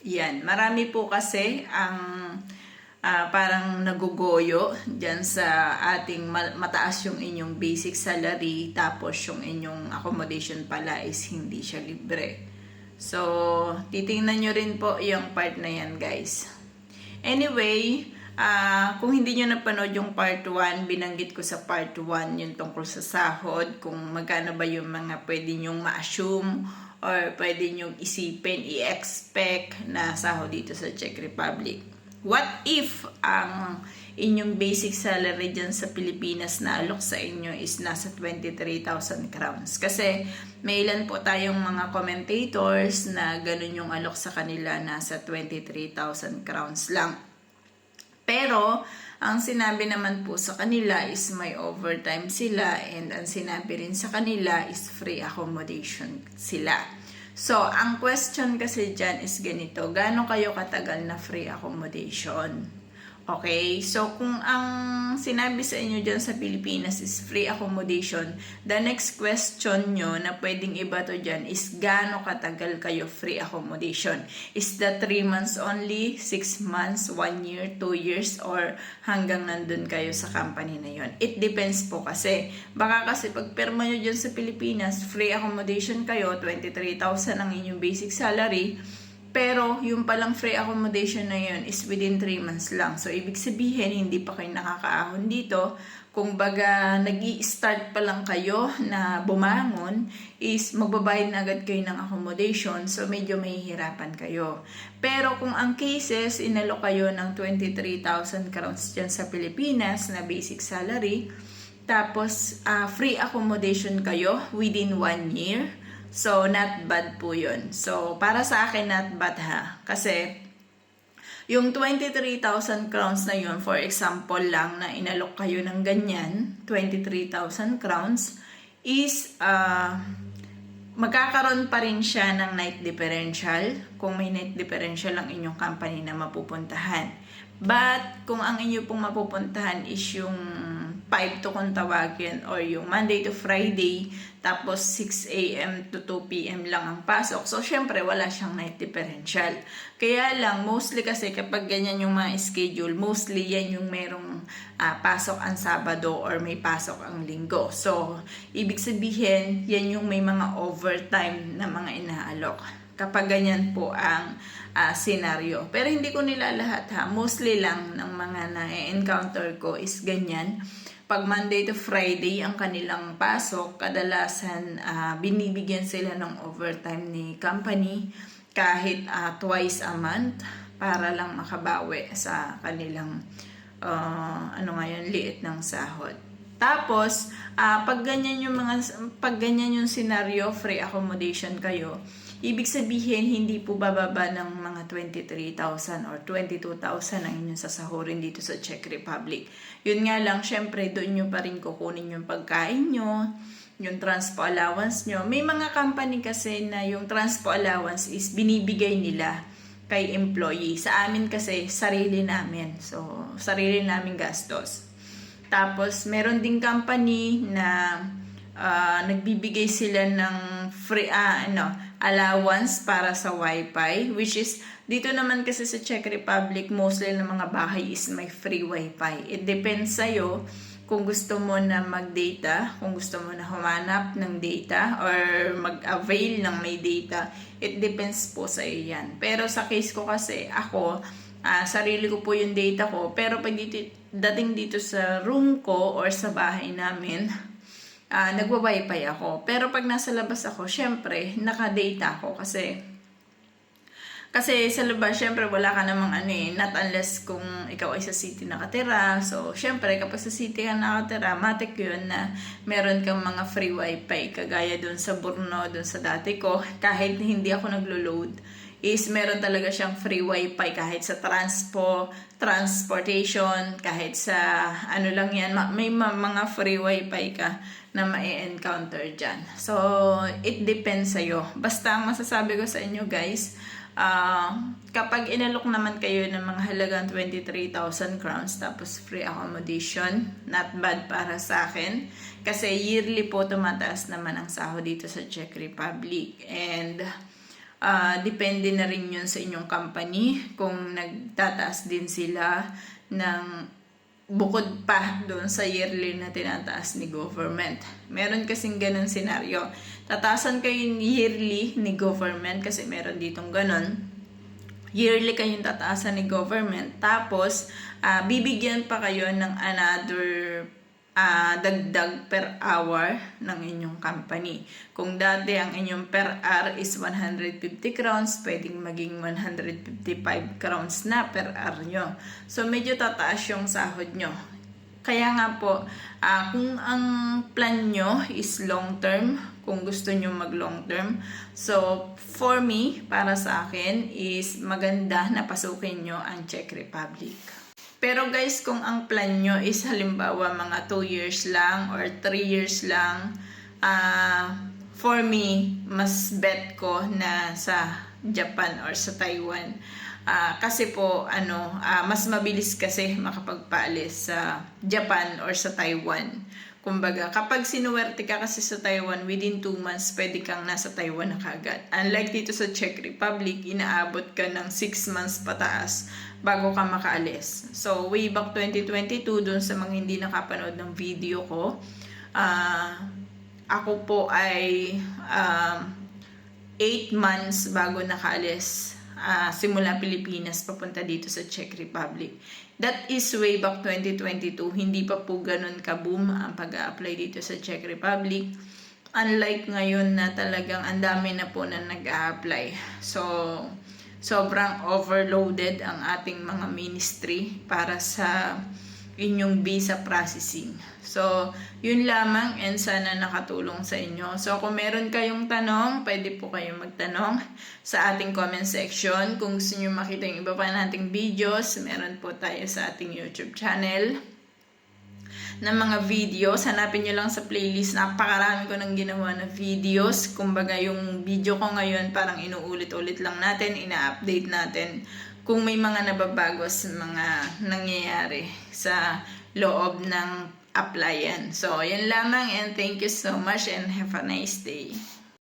Yan, marami po kasi ang ah, parang nagugoyo dyan sa ating ma- mataas yung inyong basic salary tapos yung inyong accommodation pala is hindi siya libre. So, titingnan nyo rin po yung part na yan guys. Anyway, ah kung hindi nyo napanood yung part 1, binanggit ko sa part 1 yung tungkol sa sahod, kung magkano ba yung mga pwede nyong ma-assume or pwede nyong isipin, i-expect na sahod dito sa Czech Republic. What if ang inyong basic salary dyan sa Pilipinas na alok sa inyo is nasa 23,000 crowns? Kasi may ilan po tayong mga commentators na ganun yung alok sa kanila nasa 23,000 crowns lang. Pero, ang sinabi naman po sa kanila is may overtime sila and ang sinabi rin sa kanila is free accommodation sila. So, ang question kasi dyan is ganito, gaano kayo katagal na free accommodation? Okay, so kung ang sinabi sa inyo dyan sa Pilipinas is free accommodation, the next question nyo na pwedeng ibato dyan is gaano katagal kayo free accommodation? Is that 3 months only, 6 months, 1 year, 2 years, or hanggang nandun kayo sa company na yon? It depends po kasi. Baka kasi pag perma nyo dyan sa Pilipinas, free accommodation kayo, 23,000 ang inyong basic salary, pero yung palang free accommodation na yun is within 3 months lang. So, ibig sabihin, hindi pa kayo nakakaahon dito. Kung baga, nag start pa lang kayo na bumangon, is magbabayad na agad kayo ng accommodation. So, medyo mahihirapan kayo. Pero kung ang cases, inalo kayo ng 23,000 crowns dyan sa Pilipinas na basic salary, tapos uh, free accommodation kayo within 1 year, So, not bad po yun. So, para sa akin, not bad ha. Kasi, yung 23,000 crowns na yun, for example lang na inalok kayo ng ganyan, 23,000 crowns, is, uh, magkakaroon pa rin siya ng night differential kung may night differential ang inyong company na mapupuntahan. But, kung ang inyo pong mapupuntahan is yung 5 to kung tawagin or yung Monday to Friday tapos 6 a.m. to 2 p.m. lang ang pasok. So, syempre, wala siyang night differential. Kaya lang, mostly kasi kapag ganyan yung mga schedule, mostly yan yung merong uh, pasok ang Sabado or may pasok ang Linggo. So, ibig sabihin, yan yung may mga overtime na mga inaalok. Kapag ganyan po ang uh, scenario. Pero hindi ko nila lahat ha. Mostly lang ng mga na-encounter ko is ganyan pag Monday to Friday ang kanilang pasok, kadalasan uh, binibigyan sila ng overtime ni company kahit uh, twice a month para lang makabawi sa kanilang uh, ano ngayon liit ng sahod. Tapos, uh, pag ganyan yung mga pag ganyan yung scenario, free accommodation kayo, Ibig sabihin, hindi po bababa ng mga 23,000 or 22,000 ang inyong sasahurin dito sa Czech Republic. Yun nga lang, syempre, doon nyo pa rin kukunin yung pagkain nyo, yung transpo allowance nyo. May mga company kasi na yung transpo allowance is binibigay nila kay employee. Sa amin kasi, sarili namin. So, sarili namin gastos. Tapos, meron ding company na uh, nagbibigay sila ng free, uh, ano, allowance para sa wifi which is dito naman kasi sa Czech Republic mostly ng mga bahay is may free wifi it depends sa'yo kung gusto mo na mag-data, kung gusto mo na humanap ng data or mag-avail ng may data, it depends po sa iyo yan. Pero sa case ko kasi, ako, uh, sarili ko po yung data ko, pero pag dito, dating dito sa room ko or sa bahay namin, uh, nagwa-wifi ako. Pero pag nasa labas ako, syempre, naka-data ako kasi kasi sa labas, syempre, wala ka namang ano eh, not unless kung ikaw ay sa city nakatira. So, syempre, kapag sa city ka nakatira, matik yun na meron kang mga free wifi, kagaya dun sa Burno, dun sa dati ko, kahit hindi ako naglo-load, is meron talaga siyang free wifi kahit sa transpo, transportation, kahit sa ano lang yan, may mga free wifi ka na ma-encounter dyan. So, it depends sa'yo. Basta ang masasabi ko sa inyo guys, uh, kapag inalok naman kayo ng mga halagang 23,000 crowns tapos free accommodation, not bad para sa akin. Kasi yearly po tumataas naman ang sahod dito sa Czech Republic. And Ah, depende na rin yun sa inyong company kung nagtataas din sila ng bukod pa doon sa yearly na tinataas ni government. Meron kasing ganun senaryo. Tataasan kayo yearly ni government kasi meron ditong ganun. Yearly kayong tataasan ni government. Tapos, ah, bibigyan pa kayo ng another ah, dagdag per hour ng inyong company. Kung dati ang inyong per hour is 150 crowns, pwedeng maging 155 crowns na per hour nyo. So, medyo tataas yung sahod nyo. Kaya nga po, ah, kung ang plan nyo is long term, kung gusto nyo mag long term, so for me, para sa akin, is maganda na pasukin nyo ang Czech Republic. Pero guys, kung ang plan nyo is halimbawa mga 2 years lang or 3 years lang, ah for me, mas bet ko na sa Japan or sa Taiwan. Ah, kasi po, ano, ah, mas mabilis kasi makapagpaalis sa Japan or sa Taiwan. Kumbaga, kapag sinuwerte ka kasi sa Taiwan, within 2 months, pwede kang nasa Taiwan na kagad. Unlike dito sa Czech Republic, inaabot ka ng 6 months pataas bago ka makaalis. So, way back 2022, dun sa mga hindi nakapanood ng video ko, ah, ako po ay um, 8 months bago nakaalis ah, simula Pilipinas papunta dito sa Czech Republic. That is way back 2022. Hindi pa po ganun ka-boom ang pag apply dito sa Czech Republic. Unlike ngayon na talagang ang dami na po na nag-a-apply. So, sobrang overloaded ang ating mga ministry para sa inyong visa processing. So, yun lamang and sana nakatulong sa inyo. So, kung meron kayong tanong, pwede po kayong magtanong sa ating comment section. Kung gusto nyo makita yung iba pa nating videos, meron po tayo sa ating YouTube channel ng mga videos. Hanapin nyo lang sa playlist. Napakarami ko nang ginawa na videos. Kumbaga yung video ko ngayon parang inuulit-ulit lang natin, ina-update natin kung may mga nababago sa mga nangyayari sa loob ng applyan. So, yan lamang and thank you so much and have a nice day.